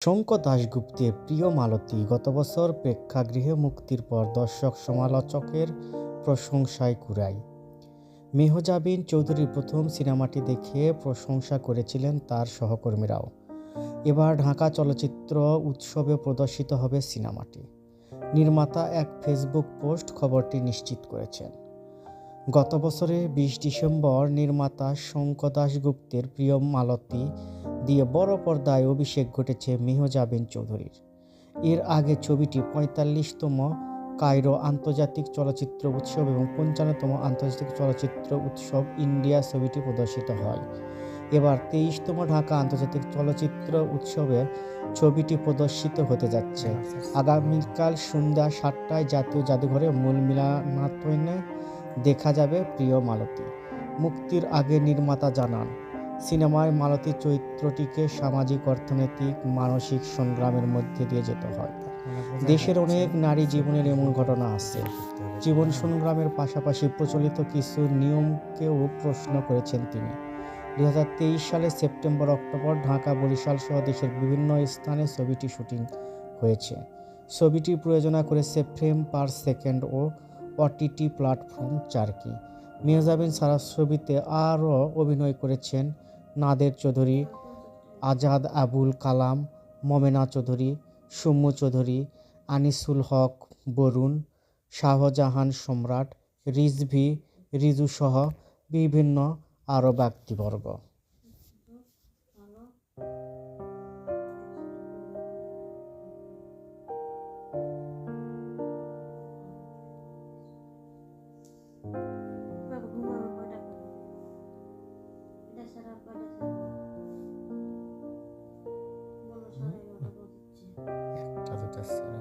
শঙ্কর দাশগুপ্তের প্রিয় মালতী গত বছর প্রেক্ষাগৃহে মুক্তির পর দর্শক সমালোচকের প্রশংসায় কুড়ায় মেহজাবিন চৌধুরীর প্রথম সিনেমাটি দেখে প্রশংসা করেছিলেন তার সহকর্মীরাও। এবার ঢাকা চলচ্চিত্র উৎসবে প্রদর্শিত হবে সিনেমাটি। নির্মাতা এক ফেসবুক পোস্ট খবরটি নিশ্চিত করেছেন। গত বছরের বিশ ডিসেম্বর নির্মাতা শঙ্কর দাশগুপ্তের প্রিয় মালতী দিয়ে বড় পর্দায় অভিষেক ঘটেছে মেহজাবিন চৌধুরীর। এর আগে ছবিটি পঁয়তাল্লিশতম কায়রো আন্তর্জাতিক চলচ্চিত্র উৎসব এবং পঞ্চান্নতম আন্তর্জাতিক চলচ্চিত্র উৎসব ইন্ডিয়া ছবিটি প্রদর্শিত হয়। এবার তেইশতম ঢাকা আন্তর্জাতিক চলচ্চিত্র উৎসবে ছবিটি প্রদর্শিত হতে যাচ্ছে। আগামীকাল সন্ধ্যা সাতটায় জাতীয় জাদুঘরে মূল মিলনায়তনে দেখা যাবে প্রিয় মালতী। মুক্তির আগে নির্মাতা জানান সিনেমায় মালতী চরিত্রটিকে সামাজিক, অর্থনৈতিক, মানসিক সংগ্রামের মধ্যে দিয়ে যেতে হয়। দেশের অনেক নারী জীবনের এমন ঘটনা আছে। জীবন সংগ্রামের পাশাপাশি প্রচলিত কিছু নিয়মকেও প্রশ্ন করেছেন তিনি। দুই হাজার তেইশ সালে সেপ্টেম্বর, অক্টোবর ঢাকা, বরিশাল সহ দেশের বিভিন্ন স্থানে ছবিটি শুটিং হয়েছে। ছবিটি প্রয়োজনা করেছে ফ্রেম পার সেকেন্ড ও ওটিটি প্ল্যাটফর্ম চারকি। মেহজাবিন সারা ছবিতে আরও অভিনয় করেছেন নাদের চৌধুরী, আজাদ আবুল কালাম, মমেনা চৌধুরী, সুম্মু চৌধুরী, আনিসুল হক বরুণ, শাহজাহান সম্রাট, রিজভি রিজুসহ বিভিন্ন আরব ব্যক্তিবর্গ। Yes.